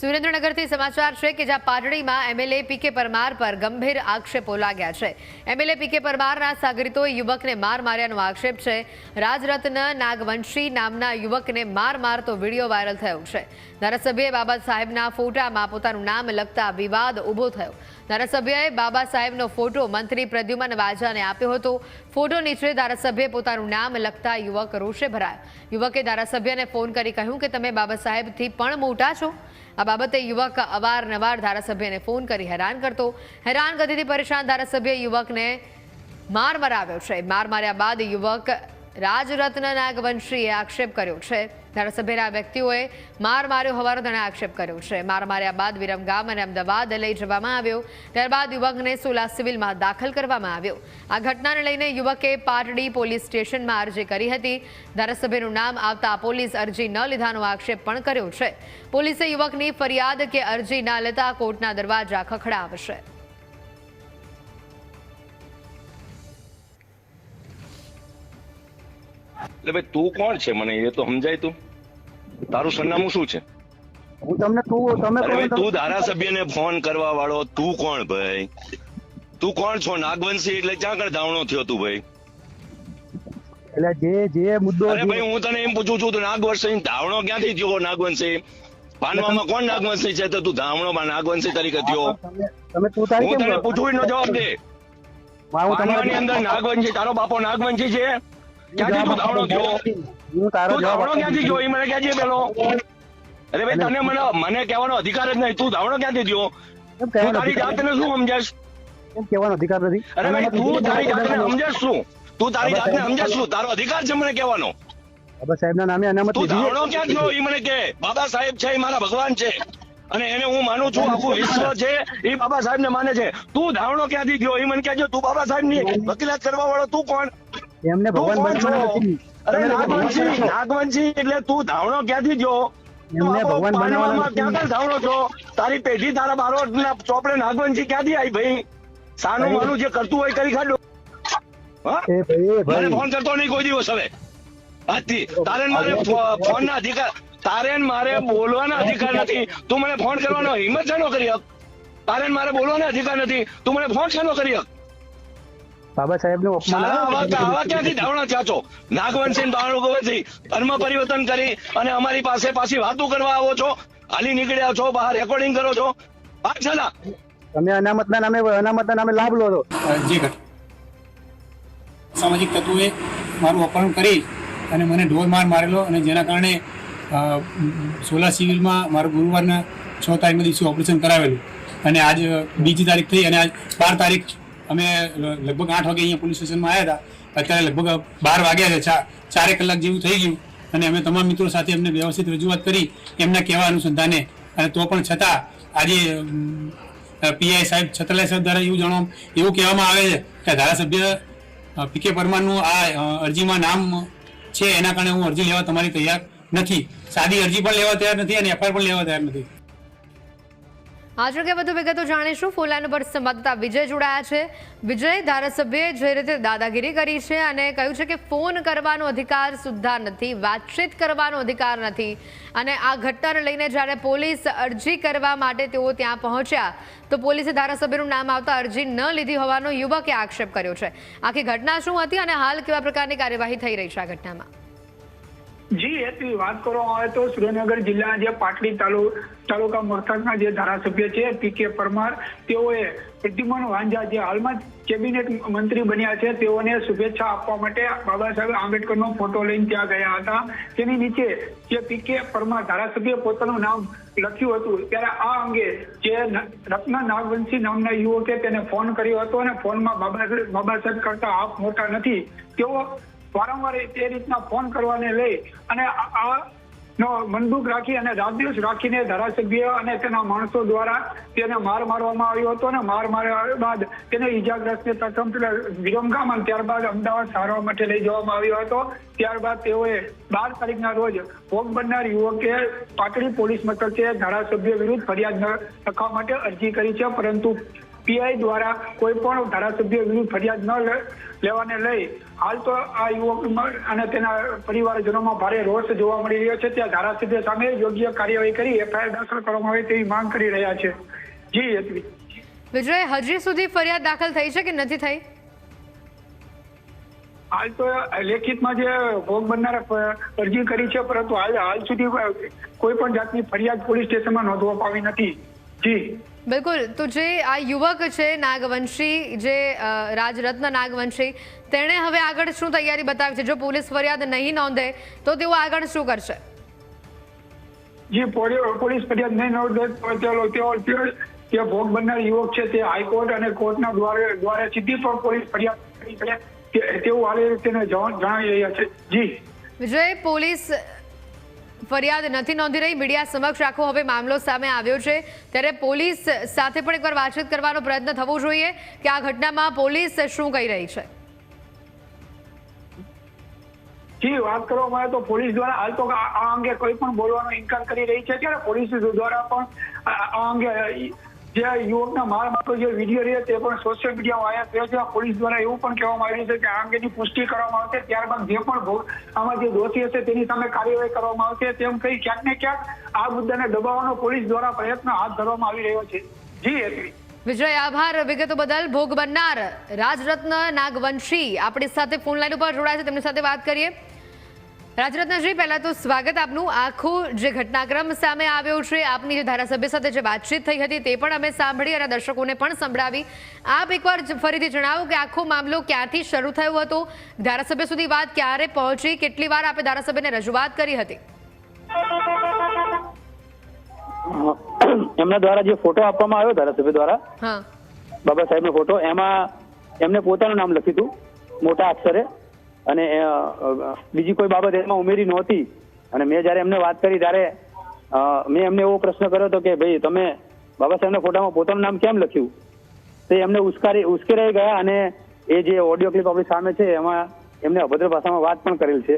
સુરેન્દ્રનગરથી સમાચાર છે કે જ્યાં પાટડીમાં એમએલએ પીકે પરમાર પર ગંભીર આક્ષેપો લાગ્યા છે. એમએલએ પીકે પરમારના સાગરીતોએ યુવકને માર માર્યાનો આક્ષેપ છે. રાજરત્ન નાગવંશી નામના યુવકને માર મારતો વીડિયો વાયરલ થયો છે. ધારાસભ્યએ બાબા સાહેબના ફોટામાં પોતાનું નામ લખતા વિવાદ ઊભો થયો. ધારાસભ્યએ બાબા સાહેબનો ફોટો મંત્રી પ્રદ્યુમન વાજાને આપ્યો હતો. ફોટો નીચે ધારાસભ્યએ પોતાનું નામ લખતા યુવક રોષે ભરાયો. યુવકે ધારાસભ્યને ફોન કરી કહ્યું કે, તમે બાબા સાહેબથી પણ મોટા છો? આ બાબતે યુવક અવારનવાર ધારાસભ્યને ફોન કરી હેરાન કરતો. હેરાન ગતિથી પરેશાન ધારાસભ્ય યુવકને માર મરાવ્યો છે. માર માર્યા બાદ યુવક રાજરત્ન નાગવંશીએ આક્ષેપ કર્યો છે. ધારાસભ્યના વ્યક્તિઓએ માર માર્યો હોવાનો તેણે આક્ષેપ કર્યો છે. માર માર્યા બાદ વિરમગામ અને અમદાવાદ લઈ જવામાં આવ્યો. ત્યારબાદ યુવકને સોલા સિવિલમાં દાખલ કરવામાં આવ્યો. આ ઘટનાને લઈને યુવકે પાટડી પોલીસ સ્ટેશનમાં અરજી કરી હતી. ધારાસભ્યનું નામ આવતા પોલીસ અરજી ન લીધાનો આક્ષેપ પણ કર્યો છે. પોલીસે યુવકની ફરિયાદ કે અરજી ના લેતા કોર્ટના દરવાજા ખખડાવશે. એટલે ભાઈ તું કોણ છે? મને એ તો સમજાય તું. તારું સરનામું શું છે? હું તમને તું તમે ભાઈ તું ધારાસભ્યને ફોન કરવા વાળો તું કોણ ભાઈ? તું કોણ છો? નાગવંશી એટલે ક્યાં કણ ધાવણો થયો તું ભાઈ? એટલે જે જે મુદ્દો અરે ભાઈ હું તને એમ પૂછું છું તો નાગવંશી ધાવણો ક્યાંથી થયો નાગવંશી? પાનવામાં કોણ નાગવંશી છે? તો તું ધાવણોમાં નાગવંશી તરીકે થયો. તમે તું તારી હું તને? પૂછવું નો જવાબ દે. પાનવાની અંદર નાગવંશી તારો બાપો નાગવંશી છે? ક્યાંથી તું ધાવણો થયો? હું તારો જવાબ ધાવણો ક્યાંથી એ મને કહેજે પેલો? અરે ભાઈ તને મને મને કહેવાનો અધિકાર જ નહીં. તું ધાવણો ક્યાંથી જો તું તારી જાતને શું સમજાશ? કેમ કહેવાનો અધિકાર નથી. અરે ભાઈ તું તારી જાતને સમજાશ શું? તું તારી જાતને સમજાશ શું? તારો અધિકાર છે મને કહેવાનો. બાબા સાહેબના નામે અનામત તું ધાવણો ક્યાં જો એ મને કે બાબા સાહેબ છે એ મારા ભગવાન છે. અને એને હું માનું છું આખું વિશ્વ છે એ બાબા સાહેબ ને માને છે. તું ધાવણો ક્યાંથી ગયો? એ મને કહેજો તું બાબા સાહેબની વકીલાત કરવા વાળો તું કોણ? એમને ભગવાન અરે તમે લોકો ભગવાન નાગવંશી નાગવંશી એટલે તું ધાવણો ક્યાંથી થયો? એમને ભગવાન બનાવવાના ક્યાં ધાવણો છો તારી પેઢી તારા બારોટ ચોપડે નાગવંશી ક્યાંથી આવી ભાઈ? સાનું માનું જે કરતું હોય કરી ખાડો હા? એ ભાઈ એ મને ફોન કરતો નહીં કોઈ દિવસ હવે. આજથી. તારે ને મારે ફોન ના અધિકાર તારે ને મારે બોલવાના અધિકાર નથી. તું મને ફોન કરવાનો હિંમત શેનો કરી હક? તારે મારે બોલવાના અધિકાર નથી. તું મને ફોન શેનો કરી હક? બાબા સાહેબનું અપમાન આવા આવા ક્યાંથી ધાવણા ચાચો? નાગવંશી બાળકોથી ધર્મ પરિવર્તન કરી અને અમારી પાસે પાછી વાતો કરવા આવો છો હાલી નીકળ્યા છો બહાર રેકોર્ડિંગ કરો છો. છેલ્લા તમે અનામતના નામે અનામતના નામે લાભ લો છો. જે સામાજિક તત્વોએ મારું અપહરણ કરી અને મને ઢોર માર મારેલો અને જેના કારણે સોલા સિવિલમાં મારું ગુરુવારના છ તારીખના દિવસે ઓપરેશન કરાવેલું. અને આજ બીજી તારીખ થઈ અને આજ બાર તારીખ અમે લગભગ આઠ વાગે અહીંયા પોલીસ સ્ટેશનમાં આવ્યા હતા. અત્યારે લગભગ બાર વાગ્યા છે. ચારે કલાક જેવું થઈ ગયું. અને અમે તમામ મિત્રો સાથે અમને વ્યવસ્થિત રજૂઆત કરી, એમના કહેવા અનુસંધાને. અને તો પણ છતાં, આજે પીઆઈ સાહેબ છત્રલાલ સાહેબ દ્વારા એવું જાણવા એવું કહેવામાં આવે છે કે ધારાસભ્ય પીકે પરમારનું આ અરજીમાં નામ છે. એના કારણે હું અરજી લેવા તમારી તૈયાર નથી. સાદી અરજી પણ લેવા તૈયાર નથી અને એફઆઈઆર પણ લેવા તૈયાર નથી. આજળ કે વધુ વિગતો જાણીશું. ફોન લાઈન ઉપર સંવાદદાતા વિજય જોડાયા છે. વિજય ધારાસભ્યએ જે રીતે દાદાગીરી કરી છે અને કહ્યું છે કે ફોન કરવાનો અધિકાર સુદ્ધા નથી, વાતચીત કરવાનો અધિકાર નથી. અને આ ઘટનાને લઈને જ્યારે પોલીસ અરજી કરવા માટે તેઓ ત્યાં પહોંચ્યા, તો પોલીસે ધારાસભ્યનું નામ આવતા અરજી ન લીધી હોવાનો યુવકે આક્ષેપ કર્યો છે. આખી ઘટના શું હતી અને હાલ કેવા પ્રકારની કાર્યવાહી થઈ રહી છે આ ઘટનામાં? જી હેતવી વાત કરવામાં આવે તો સુરેન્દ્રનગર જિલ્લાના જે પાટડી તાલુ, તાલુકા મથકના જે ધારાસભ્ય છે, પી કે પરમાર, તેઓએ પ્રદ્યુમન વાંઝા જે હાલમાં કેબિનેટ મંત્રી બન્યા છે, તેઓને શુભેચ્છા આપવા માટે બાબા સાહેબ આંબેડકરનો ફોટો લઈને ત્યાં ગયા હતા. તેની નીચે જે પી કે પરમાર ધારાસભ્ય પોતાનું નામ લખ્યું હતું, ત્યારે આ અંગે જે રત્ન નાગવંશી નામના યુવકે તેને ફોન કર્યો હતો અને ફોનમાં બાબા બાબા સાહેબ કરતા આપ મોટા નથી. તેઓ વારંવાર તે રીતના ફોન કરવાને લઈ અને આ નો બંદૂક રાખી અને રાત રાખીને ધારાસભ્ય અને તેના માણસો દ્વારા તેને માર મારવામાં આવ્યો હતો અને માર માર્યા બાદ તેને ઈજાગ્રસ્તને પ્રથમ વિરમગામ અને ત્યારબાદ અમદાવાદ સારવાર માટે લઈ જવામાં આવ્યો હતો. ત્યારબાદ તેઓએ બાર તારીખના રોજ ભોગ બનનાર યુવકે પાટડી પોલીસ મથકે ધારાસભ્ય વિરુદ્ધ ફરિયાદ લખવા માટે અરજી કરી છે. પરંતુ પીઆઈ દ્વારા કોઈ પણ ધારાસભ્ય વિરુદ્ધ ફરિયાદ ન લેવાને લઈ હાલ તો આ યુવક અને તેના પરિવારજનોમાં ભારે રોષ જોવા મળી રહ્યો છે. ત્યાં ધારાસભ્ય સામે યોગ્ય કાર્યવાહી કરી એફઆઈઆર દાખલ કરવામાં આવે તેવી માંગ કરી રહ્યા છે. જી એટલી વિજય હજી સુધી ફરિયાદ દાખલ થઈ છે કે નથી થઈ? હાલ તો લેખિતમાં જે ભોગ બનનારા અરજી કરી છે પરંતુ હાલ હાલ સુધી કોઈ પણ જાતની ફરિયાદ પોલીસ સ્ટેશનમાં નોંધવા પામી નથી. જી. બિલકુલ. તો જે આ યુવક છે નાગવંશી જે રાજરત્ન નાગવંશી તેણે હવે આગળ શું તૈયારી બતાવી છે? જો પોલીસ ફરિયાદ નહીં નોંધે તો તેઓ આગળ શું કરશે? જે પોલીસ ફરિયાદ નહીં નોંધે તો તેઓ ભોગ બનનાર યુવક છે તે હાઈકોર્ટ અને કોર્ટના દ્વારા દ્વારે સીધી પણ પોલીસ ફરિયાદ કરી શકે તેવું હાલ તેને જણાવી રહ્યા છે. જી. વિજય પોલીસ ફરિયાદ નથી નોંધી રહી. મીડિયા સમક્ષ આખો હવે મામલો સામે આવ્યો છે. ત્યારે પોલીસ સાથે પણ એકવાર વાતચીત કરવાનો પ્રયત્ન થવો જોઈએ કે આ ઘટનામાં પોલીસ શું કહી રહી છે. જી, વાત કરવામાં આવે તો પોલીસ દ્વારા હાલ તો આ અંગે કોઈ પણ બોલવાનો ઇનકાર કરી રહી છે. ત્યારે પોલીસ દ્વારા પણ આ અંગે જે યુવકના માર મારતો જે વીડિયો રહ્યો તે પણ સોશિયલ મીડિયામાં આવ્યા થયો છે પોલીસ દ્વારા એવું પણ કહેવામાં આવ્યું છે કે આ અંગેની પુષ્ટિ કરવામાં આવશે. ત્યારબાદ જે પણ આમાં જે દોષી હશે તેની સામે કાર્યવાહી કરવામાં આવશે. તેમ કહી ક્યાંક ને ક્યાંક આ મુદ્દાને દબાવવાનો પોલીસ દ્વારા પ્રયત્ન હાથ ધરવામાં આવી રહ્યો છે. જી હેતવી વિજય, આભાર. વિગતો બદલ ભોગ બનનાર રાજરત્ન નાગવંશી આપણી સાથે ફોન લાઈન ઉપર જોડાય છે. તેમની સાથે વાત કરીએ. રાજરત્નજી પહેલા તો સ્વાગત આપનું. આખું જે ઘટનાક્રમ સામે આવ્યો છે આપની જે ધારાસભ્ય સાથે જે વાતચીત થઈ હતી તે પણ અમે સાંભળી અને દર્શકોને પણ સંભળાવી. આપ એકવાર ફરીથી જણાવો કે આખો મામલો ક્યાંથી શરૂ થયો હતો? ધારાસભ્ય સુધી વાત ક્યારે પહોંચી? કેટલી વાર આપે ધારાસભ્યને રજૂઆત કરી હતી? એમના દ્વારા જે ફોટો આપવામાં આવ્યો ધારાસભ્ય દ્વારા હા. બાબા સાહેબનો ફોટો એમાં એમને પોતાનું નામ લખ્યું હતું મોટા અક્ષરે. અને બીજી કોઈ બાબત એમાં ઉમેરી નહોતી. અને મેં જ્યારે એમને વાત કરી ત્યારે મેં એમને એવો પ્રશ્ન કર્યો હતો કે, ભાઈ, તમે બાબા સાહેબના ફોટામાં પોતાનું નામ કેમ લખ્યું? તે એમને ઉશ્કારી ઉશ્કેરાઈ ગયા અને એ જે ઓડિયો ક્લિપ આપણી સામે છે, એમાં એમને અભદ્ર ભાષામાં વાત પણ કરેલ છે.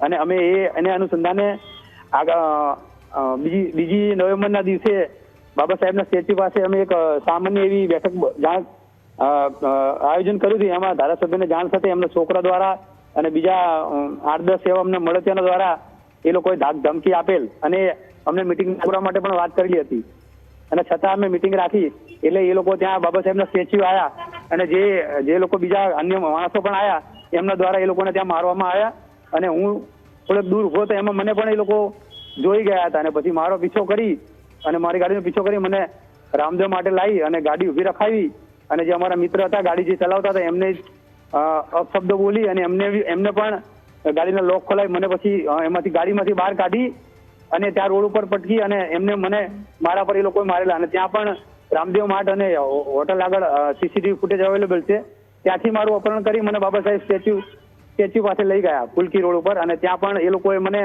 અને અમે એ, એને અનુસંધાને આગળ બીજી બીજી નવેમ્બરના દિવસે બાબા સાહેબના સ્ટેચ્યુ પાસે અમે એક સામાન્ય એવી બેઠક જાણ આયોજન કર્યું હતું. એમાં ધારાસભ્યને જાણ થતી એમના છોકરા દ્વારા અને બીજા આઠ દસ એવા અમને મળે તેના દ્વારા એ લોકોએ ધાક ધમકી આપેલ અને અમને મિટિંગ કરવા માટે પણ વાત કરી હતી. અને છતાં અમે મિટિંગ રાખી એટલે એ લોકો ત્યાં બાબા સાહેબના સ્ટેચ્યુ આવ્યા અને જે જે લોકો બીજા અન્ય માણસો પણ આવ્યા એમના દ્વારા એ લોકોને ત્યાં મારવામાં આવ્યા. અને હું થોડેક દૂર ઊભો તો એમાં મને પણ એ લોકો જોઈ ગયા હતા અને પછી મારો પીછો કરી અને મારી ગાડીનો પીછો કરી મને રામદેવ માટે લાવી અને ગાડી ઊભી રખાવી અને જે અમારા મિત્ર હતા, ગાડી જે ચલાવતા હતા, એમને અપશબ્દો બોલી અને એમને એમને પણ ગાડીના લોક ખોલાવી મને પછી એમાંથી ગાડીમાંથી બહાર કાઢી અને ત્યાં રોડ ઉપર પટકી અને એમને મને મારા પર એ લોકોએ મારેલા. અને ત્યાં પણ રામદેવ માર્ટ અને હોટલ આગળ સીસીટીવી ફૂટેજ અવેલેબલ છે. ત્યાંથી મારું અપહરણ કરી મને બાબા સાહેબ સ્ટેચ્યુ સ્ટેચ્યુ પાસે લઈ ગયા, ફુલકી રોડ ઉપર. અને ત્યાં પણ એ લોકોએ મને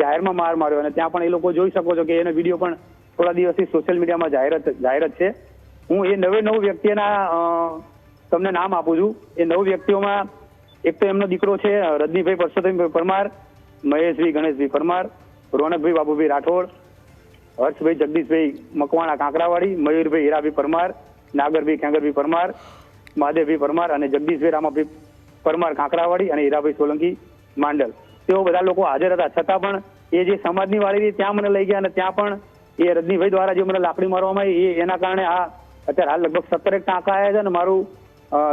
જાહેરમાં માર માર્યો. અને ત્યાં પણ એ લોકો જોઈ શકો છો કે એનો વીડિયો પણ થોડા દિવસથી સોશિયલ મીડિયામાં જાહેરાત જાહેરાત છે. હું એ નવે નવ વ્યક્તિના તમને નામ આપું છું. એ નવ વ્યક્તિઓમાં એક તો એમનો દીકરો છે, રજનીભાઈ પરસોત્તમભાઈ પરમાર, મહેશભાઈ ગણેશભાઈ પરમાર, રોનકભાઈ બાબુભાઈ રાઠોડ, હર્ષભાઈ જગદીશભાઈ મકવાણા કાંકરાવાડી મયુરભાઈ હીરાભાઈ પરમાર, નાગરભાઈ ખેંગરભાઈ પરમાર, મહાદેવભાઈ પરમાર અને જગદીશભાઈ રામાભાઈ પરમાર કાંકરાવાડી અને હીરાભાઈ સોલંકી માંડલ. તેઓ બધા લોકો હાજર હતા. છતાં પણ એ જે સમાજની વાળી હતી, ત્યાં મને લઈ ગયા અને ત્યાં પણ એ રજનીભાઈ દ્વારા જે મને લાકડી મારવામાં આવી એના કારણે આ અત્યારે હાલ લગભગ સત્તર એક ટાંકા આવ્યા છે અને મારું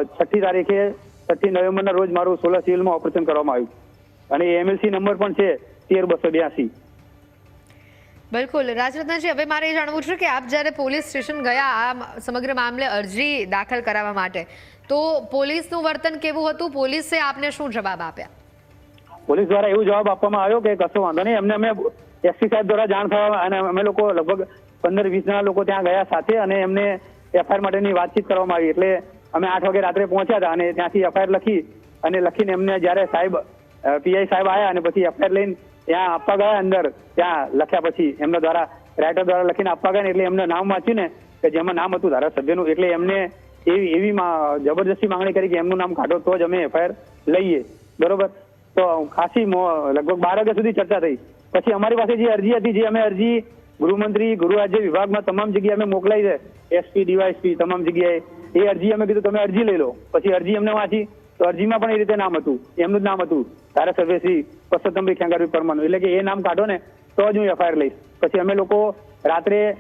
છઠ્ઠી તારીખે છઠ્ઠી નવેમ્બરના રોજ મારું સોલર સિવિલમાં ઓપરેશન કરવામાં આવ્યું અને એમએલસી નંબર પણ છે તેર બસો બ્યાસી. બિલકુલ. રાજરત્નજી હવે મારે એ જાણવું છે કે આપ જ્યારે પોલીસ સ્ટેશન ગયા આ સમગ્ર મામલે અરજી દાખલ કરાવવા માટે તો પોલીસનું વર્તન કેવું હતું? પોલીસે આપને શું જવાબ આપ્યા? પોલીસ દ્વારા એવું જવાબ આપવામાં આવ્યો કે કશો વાંધો નહીં. એમને અમે એસપી સાહેબ દ્વારા જાણ થવા અને અમે લોકો લગભગ પંદર વીસ જણા લોકો ત્યાં ગયા સાથે અને એમને એફઆઈઆર માટેની વાતચીત કરવામાં આવી. એટલે અમે આઠ વાગે રાત્રે પહોંચ્યા હતા અને ત્યાંથી એફઆઈઆર લખી અને લખીને એમને જ્યારે સાહેબ પીઆઈ સાહેબ આવ્યા અને પછી એફઆઈઆર લઈને ત્યાં આપવા ગયા અંદર, ત્યાં લખ્યા પછી એમના દ્વારા રાઇટર દ્વારા લખીને આપવા ગયા એટલે એમને નામ વાંચ્યું ને, કે જેમાં નામ હતું ધારાસભ્યનું. એટલે એમને એવી એવી જબરજસ્તી માંગણી કરી કે એમનું નામ કાઢો, તો જ અમે એફઆઈઆર લઈએ. બરોબર? તો ખાસી લગભગ બાર વાગ્યા સુધી ચર્ચા થઈ. પછી અમારી પાસે જે અરજી હતી, જે અમે અરજી ગૃહમંત્રી, ગૃહ રાજ્ય વિભાગમાં તમામ જગ્યાએ અમે મોકલાઈ છે. એસપી ડીવાયસપી તમામ જગ્યાએ. એ અરજી અમે કીધું, તમે અરજી લઈ લો. પછી અરજી અમને વાંચી. તો અરજીમાં પણ એ રીતે નામ હતું. એમનું જ નામ હતું. ધારાસભ્યશ્રી પરસોત્તમભાઈ ખેંગારભાઈ પરમાનું. એટલે કે એ નામ કાઢો ને, તો જ હું એફઆઈઆર લઈશ. પછી અમે લોકો રાત્રે